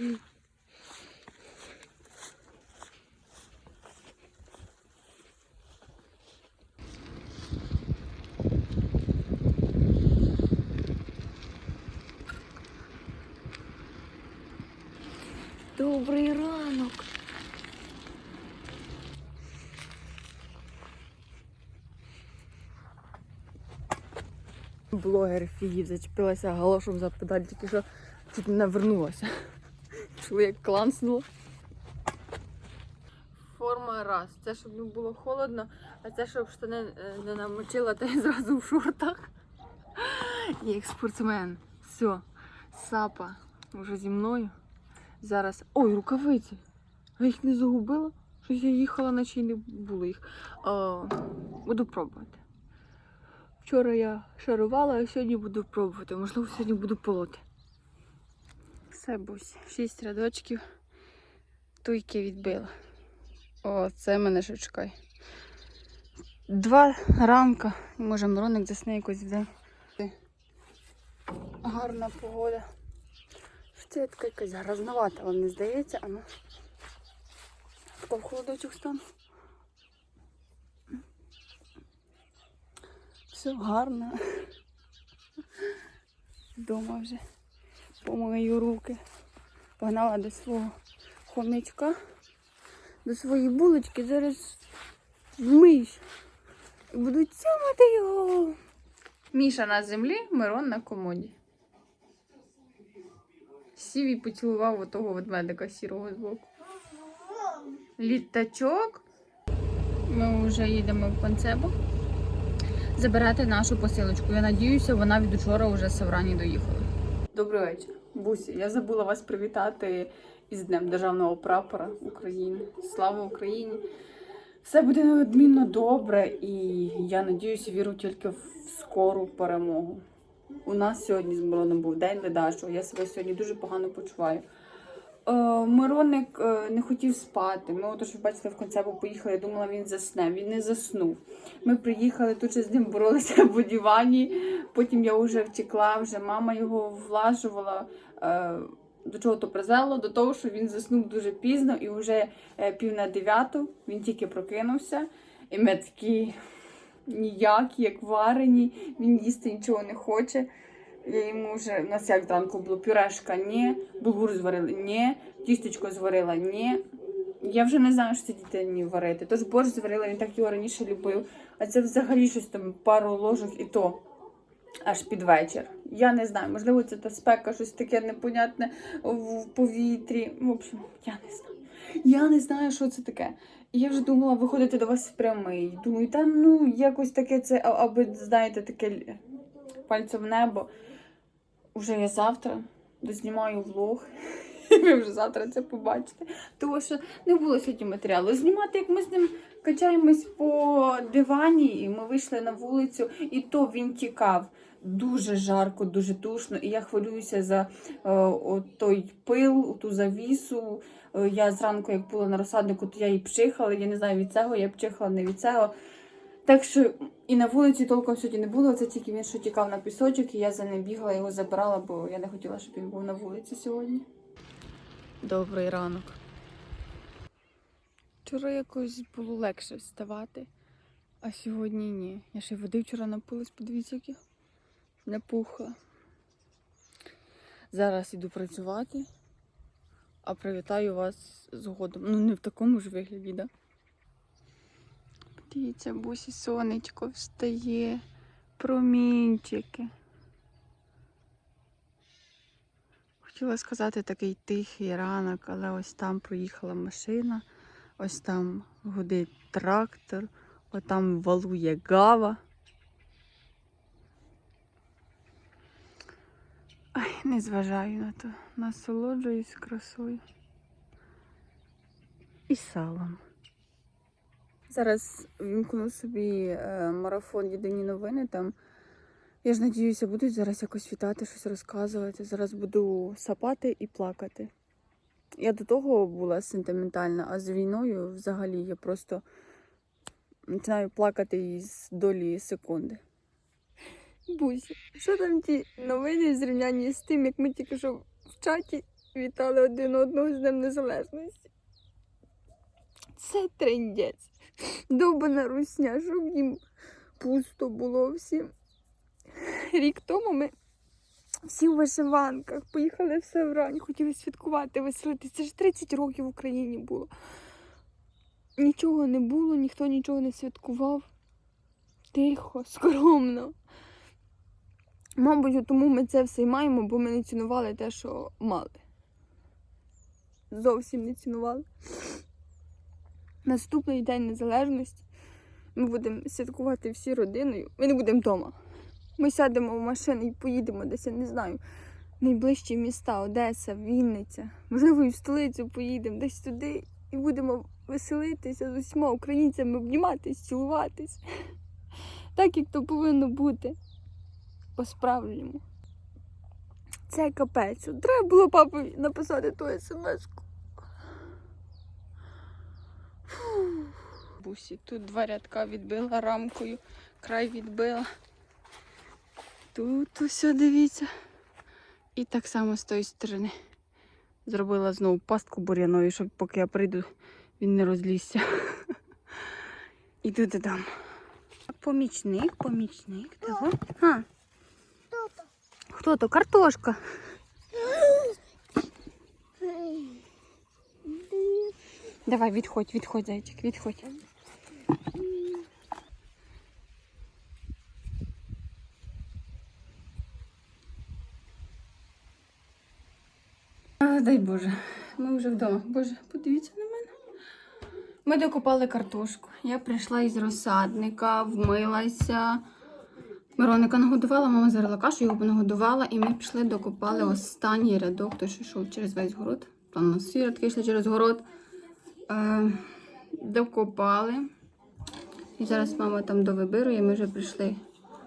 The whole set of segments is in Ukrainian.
Добрий ранок. Блогер фігів зачепилася галошом за педаль, тільки що чуть не навернулася. Чули, як кланснуло. Форма раз. Це щоб не було холодно, а це щоб штани е, не намочила, та й зразу в шортах. Як спортсмен. Все, сапа вже зі мною. Зараз. Ой, рукавиці. Я їх не загубила. Щось я їхала, наче й не було їх. А, буду пробувати. Вчора я шарувала, а сьогодні буду пробувати. Можливо, сьогодні буду полоти. Все, бусь. Шість рядочків. Туйки відбила. О, це мене ще чекає. Два ранка. І може Мироник засне якось в день. Гарна погода. Це така якась грозновата, вам не здається, а ну. В холодочок стану. Все гарно. Дома вже помию руки. Погнала до свого хомячка, до своєї булочки. Зараз вмиюсь. І буду цьомати його. Міша на землі, Мирон на комоді. Сів і поцілував отого ведмедика сірого збоку. Літачок. Ми вже їдемо в Концебо забирати нашу посилочку. Я надіюся, вона від учора вже з Саврані доїхала. Добрий вечір. Бусі, я забула вас привітати із Днем Державного прапора України. Слава Україні! Все буде неодмінно добре, і я надіюся, віру тільки в скору перемогу. У нас сьогодні з Мироном був день ледачого. Я себе сьогодні дуже погано почуваю. Е, Мироник е, не хотів спати. Ми, от, що ви бачите, в концепу поїхали. Я думала, він засне. Він не заснув. Ми приїхали, тут ще з ним боролися в дивані. Потім я вже втекла, вже мама його влажувала. Е, До чого то призвело? До того, що він заснув дуже пізно і вже пів на дев'яту він тільки прокинувся. І ми такі ніякі, як варені, він їсти нічого не хоче. Я йому вже у нас як зранку було пюрешка, ні, булгур зварили, ні, тістечко зварила, ні. Я вже не знаю, що це дітей варити. Тож борщ зварила, він так його раніше любив. А це взагалі щось там пару ложок і то аж під вечір. Я не знаю, можливо, це та спека, щось таке непонятне в повітрі. В общем, я не знаю. Я не знаю, що це таке. Я вже думала виходити до вас прямий. Думаю, та ну якось таке це, аби, знаєте, таке пальцем в небо. Уже я завтра дознімаю влог. І ви вже завтра це побачите. Тому що не було сьогодні матеріалу. Знімати, як ми з ним качаємось по дивані, і ми вийшли на вулицю, і то він тікав. Дуже жарко, дуже душно, і я хвилююся за е, от той пил, ту завісу. Е, я зранку, як була на розсаднику, то я її пчихала. Я не знаю від цього, я пчихала не від цього. Так що і на вулиці толком сьогодні не було. Це тільки він що тікав на пісочок, і я за ним бігала, його забирала, бо я не хотіла, щоб він був на вулиці сьогодні. Добрий ранок. Вчора якось було легше вставати, а сьогодні ні. Я ще води вчора напилась, подивіться, як я напухла. Зараз іду працювати, а привітаю вас згодом. Ну, не в такому ж вигляді, да? Дивіться, бусі сонечко встає, промінчики. Хотіла сказати такий тихий ранок, але ось там проїхала машина, ось там гудить трактор, ось там валує гава. Ай, не зважаю на то, насолоджуюсь красою. І салом. Зараз вімкну собі е, марафон Єдині новини. Там я ж надіюся, будуть зараз якось вітати, щось розказувати. Зараз буду сапати і плакати. Я до того була сентиментальна, а з війною взагалі я просто починаю плакати із долі секунди. Буся, що там ті новини в зрівнянні з тим, як ми тільки що в чаті вітали один одного з Днем Незалежності. Це трендець. Довбана русня, щоб їм пусто було всім. Рік тому ми всі в вишиванках поїхали в Саврань, хотіли святкувати, веселитися. Це ж 30 років в Україні було. Нічого не було, ніхто нічого не святкував. Тихо, скромно. Мабуть, тому ми це все й маємо, бо ми не цінували те, що мали. Зовсім не цінували. Наступний день незалежності ми будемо святкувати всі родиною. Ми не будемо вдома. Ми сядемо в машину і поїдемо десь, я не знаю, найближчі міста Одеса, Вінниця. Можливо, і в столицю поїдемо десь туди і будемо веселитися з усіма українцями, обніматись, цілуватись. Так, як то повинно бути. По-справжньому. Це капець. Треба було папі написати ту смс-ку. Бусі, тут два рядка відбила рамкою, край відбила. Тут усе дивіться. І так само з тої сторони. Зробила знову пастку бур'янові, щоб поки я прийду, він не розлізся. Іду додому. Помічник, помічник. Того. А. Хто то? Картошка. Давай, відходь, відходь, зайчик, відходь. А, дай Боже, ми вже вдома. Боже, подивіться на мене. Ми докопали картошку. Я прийшла із розсадника, вмилася. Мироника нагодувала, мама зарила кашу, його нагодувала, і ми пішли, докопали останній рядок, той, що йшов через весь город. Там у нас всі рядки йшли через город. Е, докопали. І зараз мама там довибирує, ми вже прийшли,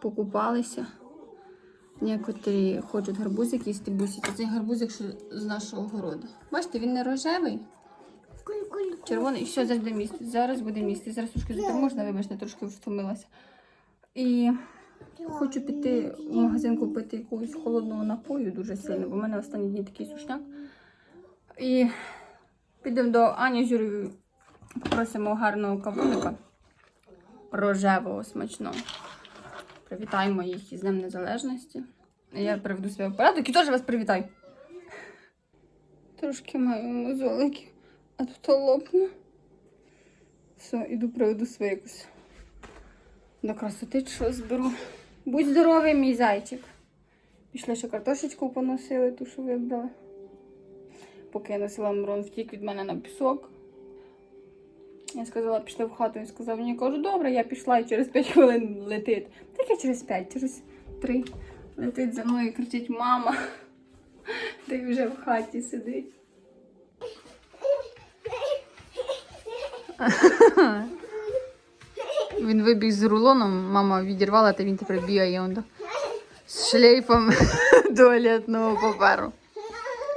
покупалися. Некоторі хочуть гарбузик їсти бусі. Це цей гарбузик що з нашого городу. Бачите, він не рожевий, червоний і все завжди місце. Зараз буде місце. Зараз трошки заторможна, вибачте, трошки втомилася. І хочу піти в магазин купити якогось холодного напою дуже сильно, бо в мене останні дні такий сушняк. І підемо до Ані Жюрів, попросимо гарного кавуника рожевого смачного. Привітаємо їх із Днем Незалежності. Я приведу себе в порядок і теж вас привітаю. Трошки маю мозолики, а тут лопну. Все, іду приведу своє якусь до красоти, що зберу. Будь здоровий, мій зайчик. Пішли ще картошечку поносили, ту, що вибрали. Поки я носила Мирон втік від мене на пісок. Я сказала, пішли в хату. Він сказав, мені кажу, добре, я пішла і через 5 хвилин летить. Так я через 5, через 3 летить за мною і кричить мама. Та й вже в хаті сидить. Він вибіг з рулоном, мама відірвала, та він тепер бігає да? з шлейфом туалетного паперу.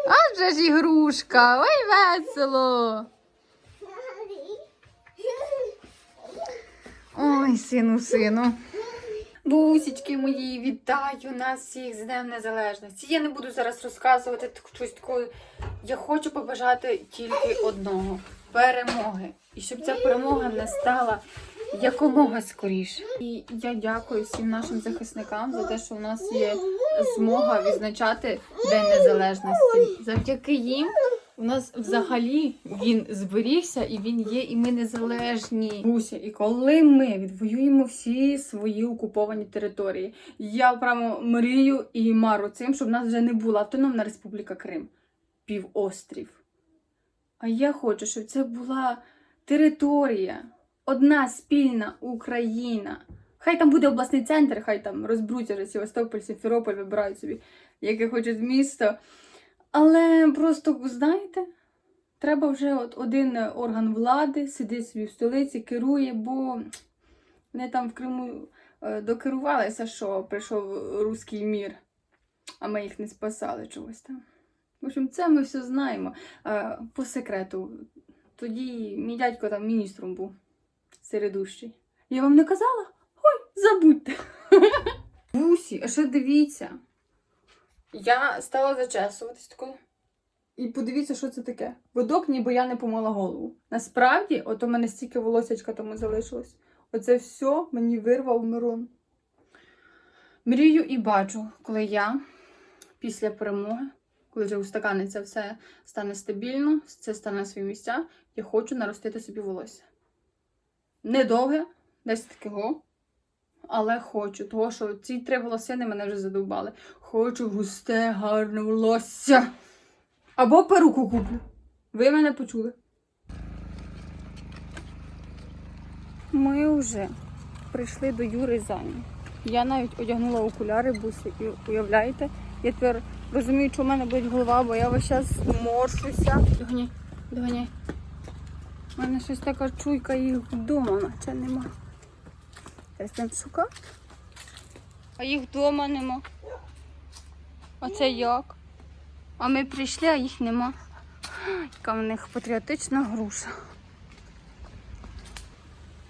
А вже ж ігрушка, ой весело. Ой, сину, сину. Бусічки мої, вітаю нас всіх з Днем Незалежності. Я не буду зараз розказувати щось такое. Я хочу побажати тільки одного перемоги. І щоб ця перемога не стала якомога скоріше. І я дякую всім нашим захисникам за те, що у нас є змога відзначати День Незалежності. Завдяки їм у нас взагалі він зберігся і він є, і ми незалежні. Буся, і коли ми відвоюємо всі свої окуповані території, я прямо мрію і мару цим, щоб в нас вже не була Автономна Республіка Крим, півострів. А я хочу, щоб це була територія, одна спільна Україна. Хай там буде обласний центр, хай там розбруться Севастополь, Сімферополь, вибирають собі, яке хочуть місто. Але просто, знаєте, треба вже от один орган влади сидить собі в столиці, керує, бо вони там в Криму е, докерувалися, що прийшов руський мір, а ми їх не спасали чогось там. В общем, це ми все знаємо. Е, По секрету. Тоді мій дядько там міністром був середущий. Я вам не казала? Ой, забудьте. Бусі, а що дивіться? Я стала зачесуватись такою. І подивіться, що це таке. Водок, ніби я не помила голову. Насправді, от у мене стільки волосячка тому залишилось. Оце все мені вирвав Мирон. Мрію і бачу, коли я після перемоги, коли вже устаканиться все стане стабільно, все стане на свої місця, я хочу наростити собі волосся. Недовге, десь такого. Але хочу, того що ці три волосини мене вже задовбали. Хочу густе, гарне волосся. Або перуку куплю. Ви мене почули. Ми вже прийшли до Юри Зані. Я навіть одягнула окуляри буси і уявляєте, я тепер розумію, що в мене болить голова, бо я весь час морщуся. Доганяй, доганяй. У мене щось така чуйка їх вдома, наче нема. Зараз там шукати. А їх вдома нема. А це як? А ми прийшли, а їх нема. Яка в них патріотична груша.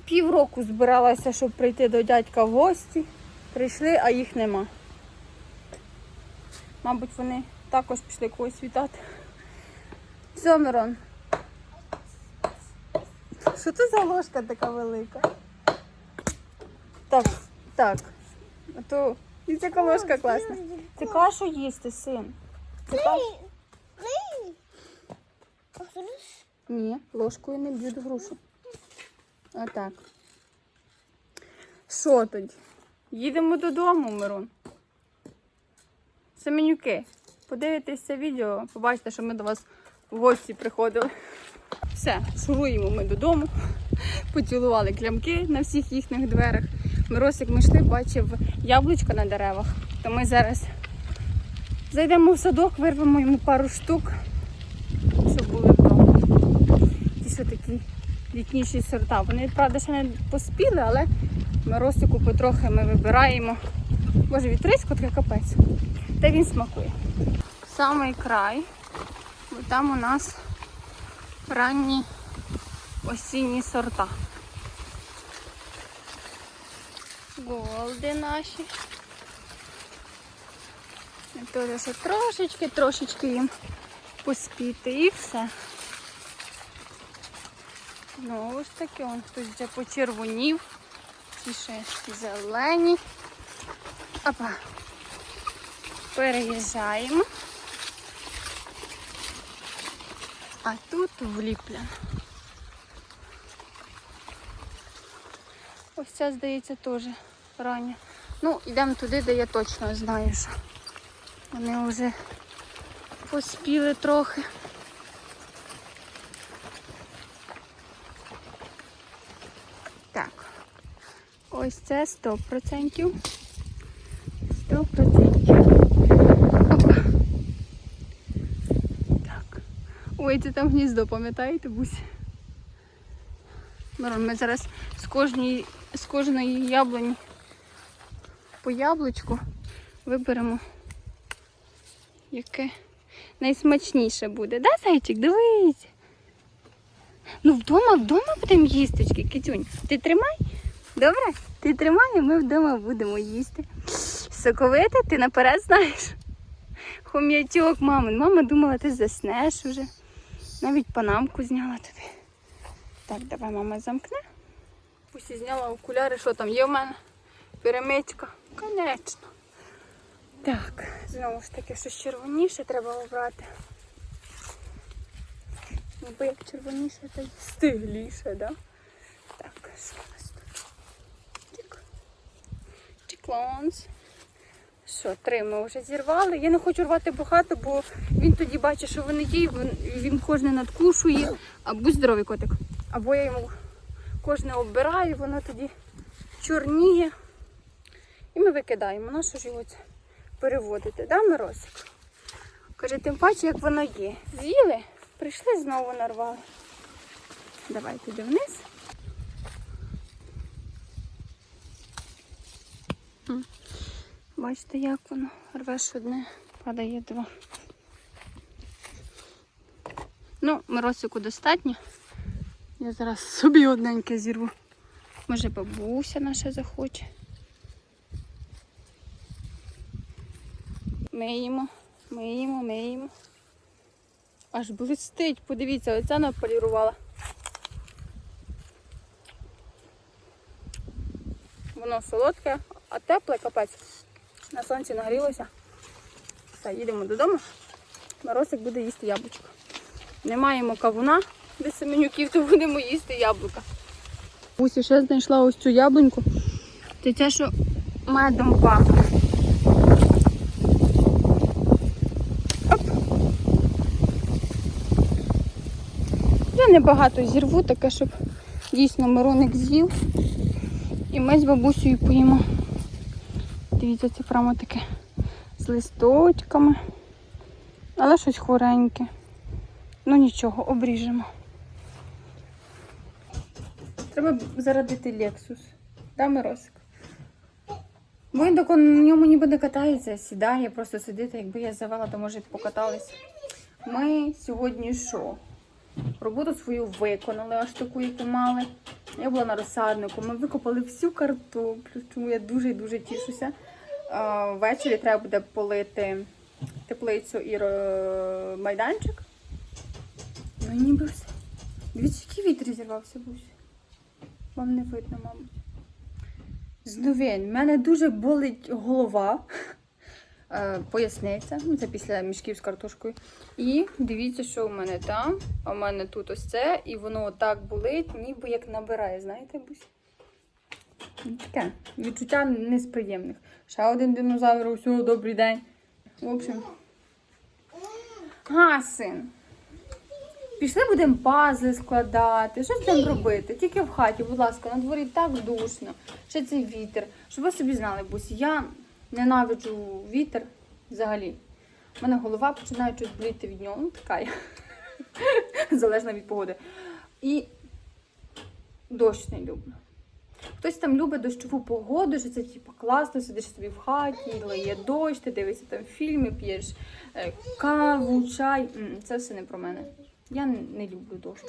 Півроку збиралася, щоб прийти до дядька в гості. Прийшли, а їх нема. Мабуть, вони також пішли когось вітати. Все. Що це за ложка така велика? Так, так. А то і ця ложка класна. Це кашу їсти, син. Це кашу. Ні, ложкою не б'ють грушу. Отак. Що тоді? Їдемо додому, Мирон. Семенюки. Подивитесь це відео, побачите, що ми до вас в гості приходили. Все, шуруємо ми додому. Поцілували клямки на всіх їхніх дверях. Миросик ми йшли, бачив яблучко на деревах. То ми зараз зайдемо в садок, вирвемо йому пару штук, щоб були вдома. Ті, що такі літніші сорта. Вони, правда, ще не поспіли, але Миросику потрохи ми вибираємо. Боже, вітрисько таке капець. Та він смакує. Самий край, бо там у нас ранні осінні сорта. Голди наші. Теж ще трошечки, трошечки їм поспіти і все. Знову ж таки, он хтось вже почервонів. Ці ще зелені. Опа. Переїжджаємо. А тут вліпляно. Ось ця, здається, теж рання. Ну, йдемо туди, де я точно знаю, що вони вже поспіли трохи. Так. Ось це 100%. 100%. Опа. Так. Ой, це там гніздо, пам'ятаєте, Бусь? Ми зараз з кожної, з кожної яблуні по яблучку виберемо, яке найсмачніше буде. Да, зайчик? Дивись. Ну, вдома, вдома будемо їсточки, китюнь. Ти тримай? Добре? Ти тримай, і ми вдома будемо їсти. Соковите, ти наперед знаєш. Хом'ячок, мамин. Мама думала, ти заснеш уже. Навіть панамку зняла тобі. Так, давай мама замкне. Пусть зняла окуляри, що там є в мене? Перемичка. Конечно. Так, знову ж таки, щось червоніше треба обрати. Ніби як червоніше, то й стигліше, да? Так, що у нас. Що, три ми вже зірвали. Я не хочу рвати багато, бо він тоді бачить, що вони є, він, кожне надкушує. А будь здоровий котик. Або я йому кожне оббираю, воно тоді чорніє. І ми викидаємо. На що ж його переводити, да, Миросик? Каже, тим паче, як воно є. З'їли, прийшли, знову нарвали. Давай туди вниз. Бачите, як воно рвеш одне, падає два. Ну, Миросику достатньо. Я зараз собі одненьке зірву. Може бабуся наша захоче. Миємо, миємо, миємо. Аж блистить, подивіться, оця наполірувала. Воно солодке, а тепле капець. На сонці нагрілося. Все, їдемо додому. Моросик буде їсти яблучко. Не маємо кавуна без семенюків, то будемо їсти яблука. Усі ще знайшла ось цю яблуньку. Це те, що медом пахне. Я небагато зірву, таке, щоб дійсно Мироник з'їв. І ми з бабусею поїмо. Дивіться, це прямо таке з листочками. Але щось хвореньке. Ну нічого, обріжемо. Треба зарадити Lexus. Да, Миросик? Тако на ньому ніби не катається, сідає, просто сидить. Якби я завела, то може б покаталися. Ми сьогодні що? Роботу свою виконали, аж таку, яку мали. Я була на розсаднику, ми викопали всю картоплю, чому я дуже і дуже тішуся. Ввечері треба буде полити теплицю і майданчик. Ну ніби все. Який вітер зірвався, Бусь. Вам не видно, мабуть. Зновень, в мене дуже болить голова. Е, Поясниця, ну це після мішків з картошкою. І дивіться, що у мене там. А в мене тут ось це, і воно так болить, ніби як набирає, знаєте, Бусь? Таке відчуття не з приємних. Ще один динозавр, усього добрий день. В общем. А, син. Пішли будемо пазли складати. Що там робити? Тільки в хаті, будь ласка, на дворі так душно. Ще цей вітер. Щоб ви собі знали, бусі, я ненавиджу вітер взагалі. У мене голова починає щось боліти від нього. Ну, така я. Залежно від погоди. І дощ не люблю. Хтось там любить дощову погоду, що це типу, класно, сидиш собі в хаті, лиє дощ, ти дивишся там фільми, п'єш е, каву, чай. Це все не про мене. Я не люблю дощ.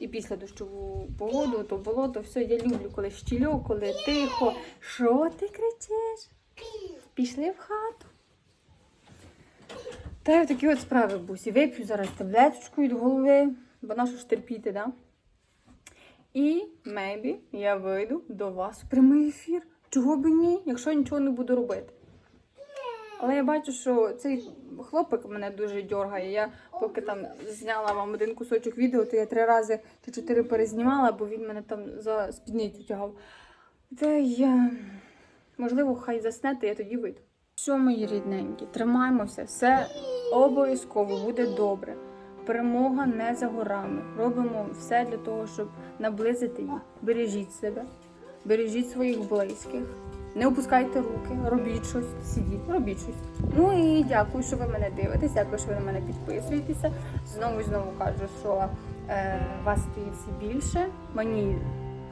І після дощову погоду, то болото, все, я люблю, коли щільок, коли тихо. Що ти кричиш? Пішли в хату. Та й такі от справи, бусі. Вип'ю зараз таблеточку від голови, бо нашу ж терпіти, да? І мейбі я вийду до вас в прямий ефір. Чого б ні, якщо нічого не буду робити. Але я бачу, що цей хлопик мене дуже дьоргає. Я поки там зняла вам один кусочок відео, то я три рази чи чотири перезнімала, бо він мене там за спідницю тягав. Та я, можливо, хай заснете, я тоді вийду. Що, мої рідненькі, тримаємося, все обов'язково буде добре. Перемога не за горами. Робимо все для того, щоб наблизити її. Бережіть себе, бережіть своїх близьких. Не опускайте руки, робіть щось, сидіть, робіть щось. Ну і дякую, що ви мене дивитесь, дякую, що ви на мене підписуєтеся. Знову і знову кажу, що е, вас стає все більше. Мені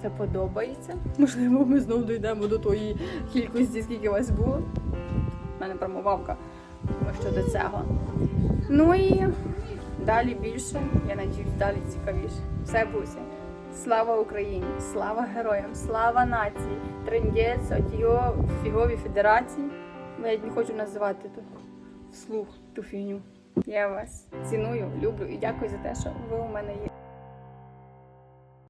це подобається. Можливо, ми знову дійдемо до тої кількості, скільки вас було. У мене промовавка щодо цього. Ну і далі більше, я надіюсь, далі цікавіше. Все буде. Слава Україні! Слава героям! Слава нації! Трендець, от його фігові федерації. Я не хочу називати тут вслух ту фігню. Я вас ціную, люблю і дякую за те, що ви у мене є.